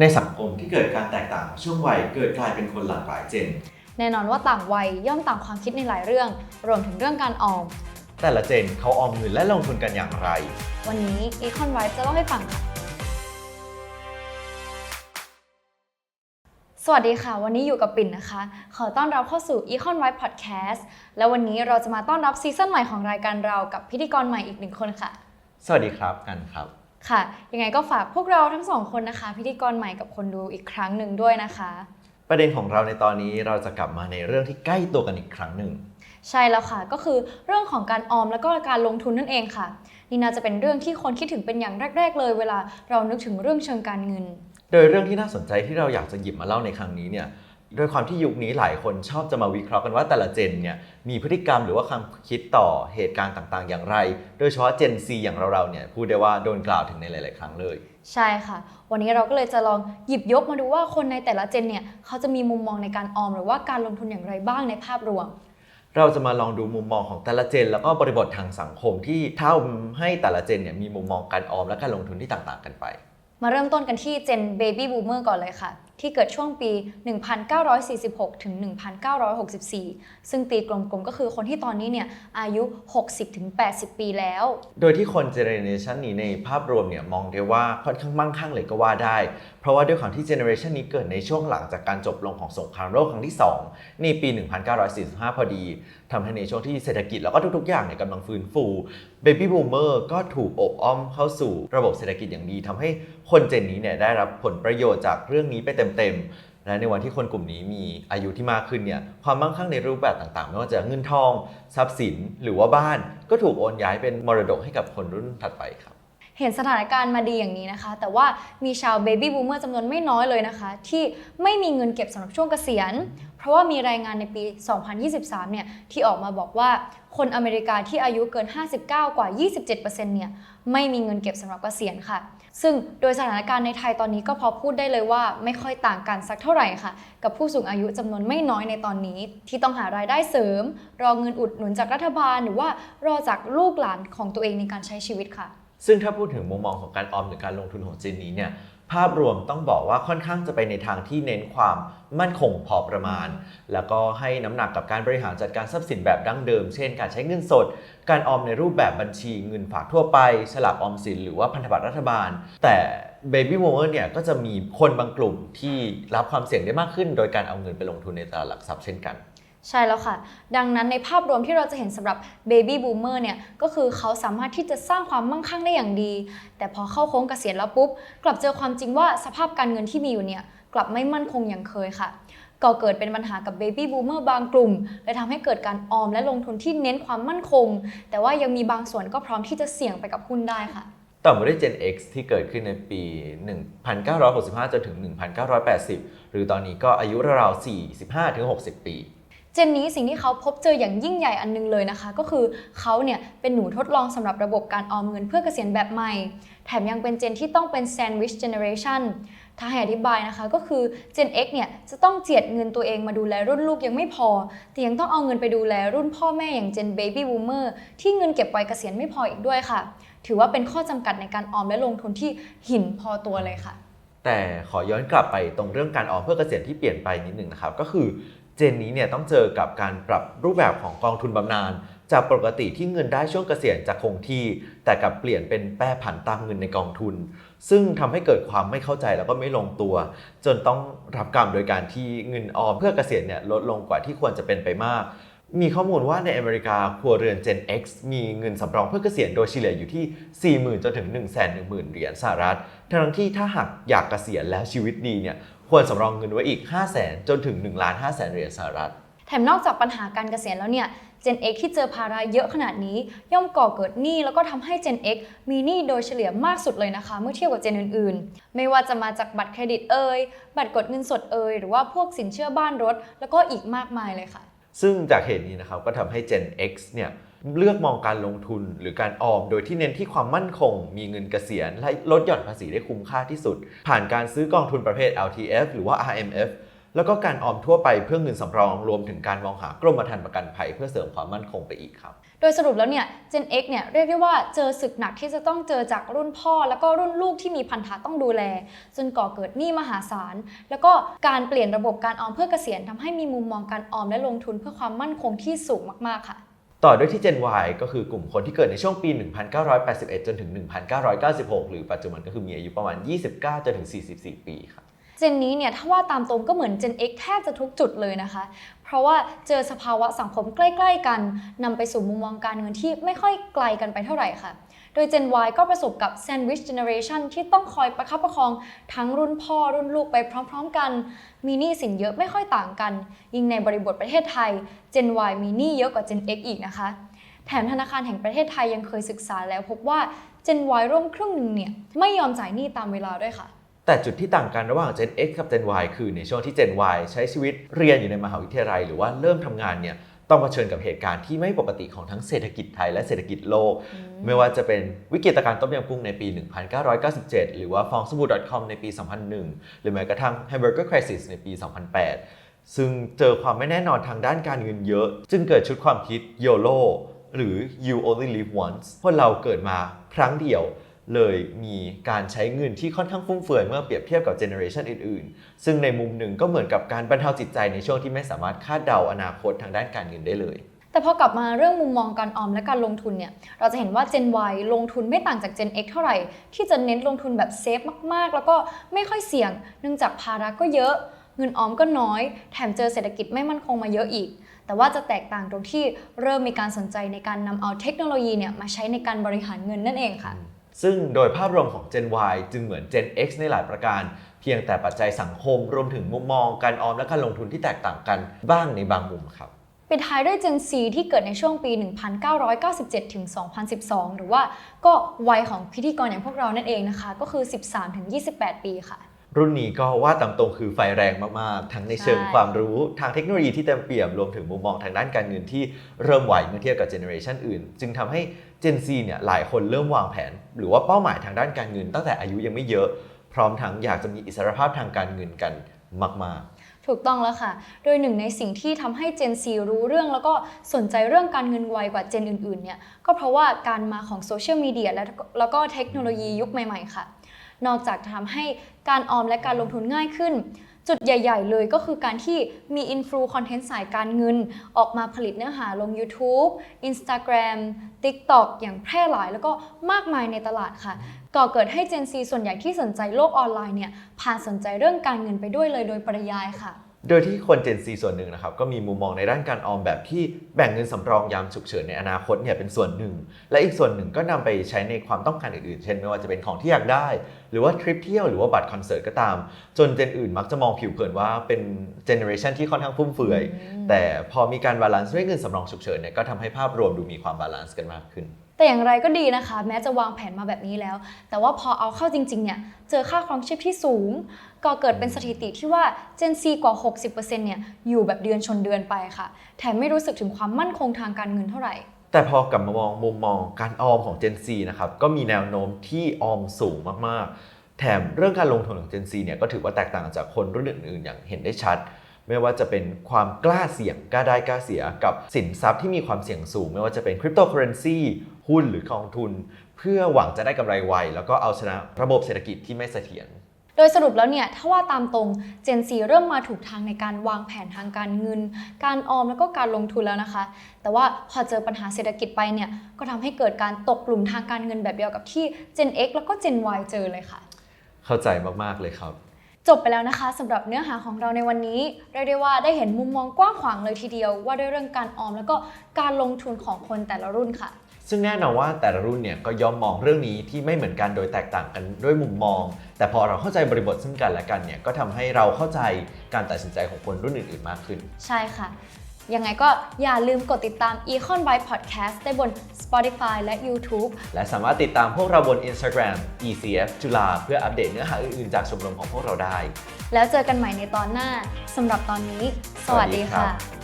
ในสังคมที่เกิดการแตกต่างของช่วงวัยเกิดกลายเป็นคนหลากหลายเจน แน่นอนว่าต่างวัยย่อมต่างความคิดในหลายเรื่อง รวมถึงเรื่องการออม แต่ละเจนเขาออมเงินและลงทุนกันอย่างไร วันนี้ Econ Right จะเล่าให้ฟังค่ะ สวัสดีค่ะ วันนี้อยู่กับปิ่นนะคะ ขอต้อนรับเข้าสู่ Econ Right Podcast และวันนี้เราจะมาต้อนรับซีซั่นใหม่ของรายการเรากับพิธีกรใหม่อีกหนึ่งคนค่ะ สวัสดีครับกันครับ ค่ะ ยังไงก็ฝากพวกเราทั้งสองคนนะคะ พิธีกรใหม่กับคนดูอีกครั้งหนึ่งด้วยนะคะ ประเด็นของเราในตอนนี้เราจะกลับมาในเรื่องที่ใกล้ตัวกันอีกครั้งหนึ่ง ใช่แล้วค่ะ ก็คือเรื่องของการออมแล้วก็การลงทุนนั่นเองค่ะ นี่น่าจะเป็นเรื่องที่คนคิดถึงเป็นอย่างแรก ๆ เลย เวลาเรานึกถึงเรื่องเชิงการเงิน โดยเรื่องที่น่าสนใจที่เราอยากจะหยิบมาเล่าในครั้งนี้เนี่ย ด้วยความที่ยุคนี้หลายคนชอบจะมาวิเคราะห์กันว่าแต่ละเจนเนี่ยมีพฤติกรรมหรือว่าความคิดต่อเหตุการณ์ต่างๆ อย่างไร โดยเฉพาะเจน C อย่างเราๆเนี่ยพูดได้ว่าโดนกล่าวถึงในหลาย ๆ ครั้งเลย ใช่ค่ะ วันนี้เราก็เลยจะลองหยิบยกมาดูว่าคนในแต่ละเจนเนี่ยเขาจะมีมุมมองในการออม หรือว่าการลงทุนอย่างไรบ้างในภาพรวม เราจะมาลองดูมุมมองของแต่ละเจน แล้วก็บริบททางสังคมที่ทำให้แต่ละเจนเนี่ยมีมุมมองการออมและการลงทุนที่ต่าง ๆ กันไป มาเริ่มต้นกันที่เจน Baby Boomer ก่อนเลยค่ะ ที่เกิดช่วงปี 1946 ถึง 1964 ซึ่งตีกลมๆ ก็คือคนที่ตอนนี้เนี่ยอายุ 60 ถึง 80 ปีแล้ว โดยที่คนเจเนเรชันนี้ในภาพรวมเนี่ยมองได้ว่าค่อนข้างมั่งคั่งเลยก็ว่าได้เพราะว่าด้วยความที่เจเนอเรชันนี้เกิดในช่วงหลังจากการจบลงของสงครามโลกครั้งที่ 2 ในปี 1945 พอดีทำให้ในช่วงที่เศรษฐกิจแล้วก็ทุกๆ อย่างเนี่ยกำลังฟื้นฟูเบบี้บูมเมอร์ก็ถูกอบอ้อมเข้าสู่ระบบเศรษฐกิจอย่างดีทำให้คนเจนนี้เนี่ยได้รับผลประโยชน์จากเรื่องนี้ไปเต็มๆ และในวันที่คนกลุ่มนี้มีอายุที่มากขึ้นเนี่ยความมั่งคั่งในรูปแบบต่างๆ ไม่ว่าจะเงินทอง ทรัพย์สินหรือว่าบ้าน ก็ถูกโอนย้ายเป็นมรดกให้กับคนรุ่นถัดไปครับ เห็นสถานการณ์มาดีอย่างนี้นะคะ แต่ว่ามีชาวเบบี้บูมเมอร์จำนวนไม่น้อยเลยนะคะ ที่ไม่มีเงินเก็บสำหรับช่วงเกษียณ เพราะว่ามีรายงานในปี 2023 เนี่ยที่ออกมาบอกว่าคนอเมริกาที่อายุเกิน 59 กว่า 27%เนี่ยไม่มีเงินเก็บสำหรับเกษียณค่ะ ซึ่งโดยสถานการณ์ในไทยตอนนี้ก็พอพูดได้เลยว่าไม่ค่อยต่างกันสักเท่าไหร่ค่ะ กับผู้สูงอายุจำนวนไม่น้อยในตอนนี้ ที่ต้องหารายได้เสริม รอเงินอุดหนุนจากรัฐบาล หรือว่ารอจากลูกหลานของตัวเองในการใช้ชีวิตค่ะ ซึ่งถ้าพูดถึงมุมมองของการออมหรือการลงทุนของเจนนี้เนี่ยภาพรวมต้องบอกว่าค่อนข้างจะไปในทางที่เน้นความมั่นคงพอประมาณ แล้วก็ให้น้ำหนักกับการบริหารจัดการทรัพย์สินแบบดั้งเดิม เช่น การใช้เงินสด การออมในรูปแบบบัญชีเงินฝากทั่วไปฉลากออมสินหรือว่าพันธบัตรรัฐบาล แต่เบบี้ o ม m เนี่ยก็จะมีคนบางกลุ่มที่รับความเสี่ยงได้มากขึ้น โดยการเอาเงินไปลงทุนในตลาดหลักทรัพย์เช่นกัน ใช่แล้วค่ะ ดังนั้นในภาพรวมที่เราจะเห็นสำหรับ Baby Boomer เนี่ยก็คือเขาสามารถที่จะสร้างความมั่งคั่งได้อย่างดี แต่พอเข้าโค้งเกษียณแล้วปุ๊บ กลับเจอความจริงว่าสภาพการเงินที่มีอยู่เนี่ยกลับไม่มั่นคงอย่างเคยค่ะก็เกิดเป็นปัญหากับ Baby Boomer บางกลุ่มเลยทำให้เกิดการออมและลงทุนที่เน้นความมั่นคง แต่ว่ายังมีบางส่วนก็พร้อมที่จะเสี่ยงไปกับหุ้นได้ค่ะต่อมาด้วย Gen X ที่เกิดขึ้นในปี 1965 จนถึง 1980 หรือตอนนี้ก็อายุราวๆ 45-60 ปี เจนนี้สิ่งที่เขาพบเจออย่างยิ่งใหญ่อันนึงเลยนะคะ ก็คือเขาเนี่ยเป็นหนูทดลองสำหรับระบบการออมเงินเพื่อเกษียณแบบใหม่ แถมยังเป็นเจนที่ต้องเป็น sandwich generation ถ้าให้อธิบายนะคะก็คือ Gen X เนี่ยจะต้องเจียดเงินตัวเองมาดูแลรุ่นลูกยังไม่พอ แต่ยังต้องเอาเงินไปดูแลรุ่นพ่อแม่อย่าง Gen Baby Boomer ที่เงินเก็บไว้เกษียณไม่พออีกด้วยค่ะ ถือว่าเป็นข้อจำกัดในการออมและลงทุนที่หินพอตัวเลยค่ะ แต่ขอย้อนกลับไปตรงเรื่องการออมเพื่อเกษียณที่เปลี่ยนไปนิดหนึ่งนะครับ ก็คือ จนนี้เนี่ยต้องเจอกับการปรับรูปแบบของกองทุนบำนาญจากปกติที่เงินได้ช่วงเกษียณจะคงที่ แต่กลับเปลี่ยนเป็นแปรผันตามเงินในกองทุน ซึ่งทำให้เกิดความไม่เข้าใจแล้วก็ไม่ลงตัว จนต้องรับกรรมโดยการที่เงินออมเพื่อเกษียณเนี่ยลดลงกว่าที่ควรจะเป็นไปมาก มีข้อมูลว่าในอเมริกาครัวเรือน Gen X มีเงินสำรองเพื่อเกษียณโดยเฉลี่ยอยู่ที่ 40,000 จนถึง 1 1 0 0 0 0 เหรียญสหรัฐ ทั้งที่ถ้าหากอยากเกษียณแล้วชีวิตดีเนี่ยควรสำรองเงินไว้อีก 5 0 0 0 0 0 จนถึง1ล้าน5แสนเหรียญสหรัฐ แถมนอกจากปัญหาการเกษียณแล้วเนี่ย Gen X ที่เจอภาระเยอะขนาดนี้ ย่อมก่อเกิดหนี้แล้วก็ทำให้ Gen X มีหนี้โดยเฉลี่ยมากสุดเลยนะคะ เมื่อเทียบกับเจนอื่นๆ ไม่ว่าจะมาจากบัตรเครดิตเอ่ยบัตรกดเงินสดเอ่ยหรือว่าพวกสินเชื่อบ้านรถ แล้วก็อีกมากมายเลยค่ะ ซึ่งจากเหตุนี้นะครับก็ทำให้ Gen X เนี่ยเลือกมองการลงทุนหรือการออม โดยที่เน้นที่ความมั่นคง มีเงินเกษียณ และลดหย่อนภาษีได้คุ้มค่าที่สุด ผ่านการซื้อกองทุนประเภท LTF หรือว่า RMF แล้วก็การออมทั่วไปเพื่อเงินสำรองรวมถึงการมองหากรมธรรม์ประกันภัยเพื่อเสริมความมั่นคงไปอีกครับ โดยสรุปแล้วเนี่ย Gen X เนี่ยเรียกได้ว่าเจอศึกหนักที่จะต้องเจอจากรุ่นพ่อ แล้วก็รุ่นลูกที่มีพันธะต้องดูแล จนก่อเกิดหนี้มหาศาล แล้วก็การเปลี่ยนระบบการออมเพื่อเกษียณทำให้มีมุมมองการออมและลงทุนเพื่อความมั่นคงที่สูงมากๆค่ะต่อด้วยที่ Gen Y ก็คือกลุ่มคนที่เกิดในช่วงปี 1981 จนถึง 1996 หรือปัจจุบันก็คือมีอายุประมาณ 29 จนถึง 44 ปีครับ เจนนี้เนี่ยถ้าว่าตามตรงก็เหมือน Gen X แทบจะทุกจุดเลยนะคะ เพราะว่าเจอสภาวะสังคมใกล้ ๆ กันนำไปสู่มุมมองการเงินที่ไม่ค่อยไกลกันไปเท่าไหร่ค่ะ โดย Gen Y ก็ประสบกับ Sandwich Generation ที่ต้องคอยประคับประคองทั้งรุ่นพ่อรุ่นลูกไปพร้อม ๆ กัน มีหนี้สินเยอะไม่ค่อยต่างกัน ยิ่งในบริบทประเทศไทย Gen Y มีหนี้เยอะกว่า Gen X อีกนะคะแถมธนาคารแห่งประเทศไทยยังเคยศึกษาแล้วพบว่า Gen Y ร่วมครึ่งหนึ่งเนี่ยไม่ยอมจ่ายหนี้ตามเวลาด้วยค่ะ แต่จุดที่ต่างกันระหว่าง Gen X กับ Gen Y คือในช่วงที่ Gen Y ใช้ชีวิตเรียนอยู่ในมหาวิทยาลัย หรือว่าเริ่มทำงานเนี่ยต้องเผชิญกับเหตุการณ์ที่ไม่ปกติของทั้งเศรษฐกิจไทยและเศรษฐกิจโลก ไม่ว่าจะเป็นวิกฤตการณ์ต้มยำกุ้งในปี 1997 หรือว่าฟองสบู่ .com ในปี 2001 หรือแม้กระทั่ง Hamburger Crisis ในปี 2008 ซึ่งเจอความไม่แน่นอนทางด้านการเงินเยอะ จึงเกิดชุดความคิด YOLO หรือ You Only Live Once พวกเราเกิดมาครั้งเดียว เลยมีการใช้เงินที่ค่อนข้างฟุ่มเฟือยเมื่อเปรียบเทียบกับเจเนอเรชันอื่นๆ ซึ่งในมุมหนึ่งก็เหมือนกับการบรรเทาจิตใจในช่วงที่ไม่สามารถคาดเดาอนาคตทางด้านการเงินได้เลยแต่พอกลับมาเรื่องมุมมองการออมและการลงทุนเนี่ย เราจะเห็นว่า Gen Y ลงทุนไม่ต่างจาก Gen X เท่าไหร่ ที่จะเน้นลงทุนแบบเซฟมากๆ แล้วก็ไม่ค่อยเสี่ยง เนื่องจากภาระก็เยอะ เงินออมก็น้อย แถมเจอเศรษฐกิจไม่มั่นคงมาเยอะอีก แต่ว่าจะแตกต่างตรงที่เริ่มมีการสนใจในการนำเอาเทคโนโลยีเนี่ยมาใช้ในการบริหารเงินนั่นเองค่ะ ซึ่งโดยภาพรวมของ Gen Y จึงเหมือน Gen X ในหลายประการ เพียงแต่ปัจจัยสังคมรวมถึงมุมมองการออมและการลงทุนที่แตกต่างกันบ้างในบางมุมครับปิดท้ายด้วย Gen Z ที่เกิดในช่วงปี 1997 ถึง 2012 หรือว่าก็วัยของพิธีกรอย่างพวกเรานั่นเองนะคะ ก็คือ 13 ถึง 28 ปีค่ะ รุ่นนี้ก็ว่าตามตรงคือไฟแรงมาก ๆ ทั้งในเชิงใช่ความรู้ทางเทคโนโลยีที่เต็มเปี่ยม รวมถึงมุมมองทางด้านการเงินที่เริ่มไหวเมื่อเทียบกับเจเนอเรชันอื่น จึงทำให้ Gen Z เนี่ยหลายคนเริ่มวางแผน หรือว่าเป้าหมายทางด้านการเงิน ตั้งแต่อายุยังไม่เยอะ พร้อมทั้งอยากจะมีอิสรภาพทางการเงินกันมาก ๆถูกต้องแล้วค่ะ โดยหนึ่งในสิ่งที่ทำให้ Gen Z รู้เรื่องแล้วก็สนใจเรื่องการเงินไวกว่า Gen อื่นๆ เนี่ย ก็เพราะว่าการมาของโซเชียลมีเดียแล้วก็แล้วก็เทคโนโลยียุคใหม่ๆ ค่ะ นอกจากจะทำให้การออมและการลงทุนง่ายขึ้น จุดใหญ่ ๆ เลยก็คือการที่มีอินฟลูคอนเทนต์สายการเงิน ออกมาผลิตเนื้อหาลง YouTube Instagram TikTok อย่างแพร่หลายแล้วก็มากมายในตลาดค่ะ ก่อเกิดให้ Gen Z ส่วนใหญ่ที่สนใจโลกออนไลน์เนี่ยพาสนใจเรื่องการเงินไปด้วยเลยโดยปริยายค่ะ โดยที่คน Gen Z ส่วนหนึ่งนะครับก็มีมุมมองในด้านการออมแบบที่แบ่งเงินสำรองยามฉุกเฉินในอนาคตเนี่ยเป็นส่วนหนึ่ง และอีกส่วนหนึ่งก็นำไปใช้ในความต้องการอื่นๆ เช่นไม่ว่าจะเป็นของที่อยากได้ หรือว่าทริปเที่ยวหรือว่าบัตรคอนเสิร์ตก็ตาม จนเจนอื่นมักจะมองผิวเผินว่าเป็นเจเนอเรชันที่ค่อนข้างฟุ่มเฟือยแต่พอมีการบาลานซ์ด้วยเงินสำรองฉุกเฉินเนี่ยก็ทำให้ภาพรวมดูมีความบาลานซ์กันมากขึ้น แต่อย่างไรก็ดีนะคะ แม้จะวางแผนมาแบบนี้แล้ว แต่ว่าพอเอาเข้าจริงๆเนี่ยเจอค่าครองชีพที่สูง ก็เกิดเป็นสถิติที่ว่า Gen Z กว่า 60%เนี่ยอยู่แบบเดือนชนเดือนไปค่ะ แถมไม่รู้สึกถึงความมั่นคงทางการเงินเท่าไหร่แต่พอกลับมามองมุมมองการออมของ Gen Z นะครับก็มีแนวโน้มที่ออมสูงมากๆ แถมเรื่องการลงทุนของ Gen Z เนี่ยก็ถือว่าแตกต่างจากคนรุ่นอื่นๆ อย่างเห็นได้ชัด ไม่ว่าจะเป็นความกล้าเสี่ยงกล้าได้กล้าเสียกับสินทรัพย์ที่มีความเสี่ยงสูง ไม่ว่าจะเป็นคริปโตเคอเรนซี หุ้นหรือกองทุน เพื่อหวังจะได้กำไรไว แล้วก็เอาชนะระบบเศรษฐกิจที่ไม่เสถียรโดยสรุปแล้วเนี่ยถ้าว่าตามตรง Gen Z เริ่มมาถูกทางในการวางแผนทางการเงิน การออมแล้วก็การลงทุนแล้วนะคะ แต่ว่าพอเจอปัญหาเศรษฐกิจไปเนี่ยก็ทำให้เกิดการตกกลุ่มทางการเงินแบบเดียวกับที่ Gen X แล้วก็ Gen Y เจอเลยค่ะ เข้าใจมากๆเลยครับจบไปแล้วนะคะสำหรับเนื้อหาของเราในวันนี้เรียกได้ว่าได้เห็นมุมมองกว้างขวางเลยทีเดียว ว่าด้วยเรื่องการออมแล้วก็การลงทุนของคนแต่ละรุ่นค่ะ ซึ่งแน่นอนว่าแต่ละรุ่นเนี่ยก็ย่อมมองเรื่องนี้ที่ไม่เหมือนกันโดยแตกต่างกันด้วยมุมมอง แต่พอเราเข้าใจบริบทซึ่งกันและกันเนี่ยก็ทำให้เราเข้าใจการตัดสินใจของคนรุ่นอื่นๆมากขึ้น ใช่ค่ะ ยังไงก็อย่าลืมกดติดตาม Econ by Podcast ได้บน Spotify และ YouTube และสามารถติดตามพวกเราบน Instagram ECF จุฬาเพื่ออัปเดตเนื้อหาอื่นๆจากชมรมของพวกเราได้ แล้วเจอกันใหม่ในตอนหน้าสำหรับตอนนี้ สวัสดีสวัสดีครัค่ะบ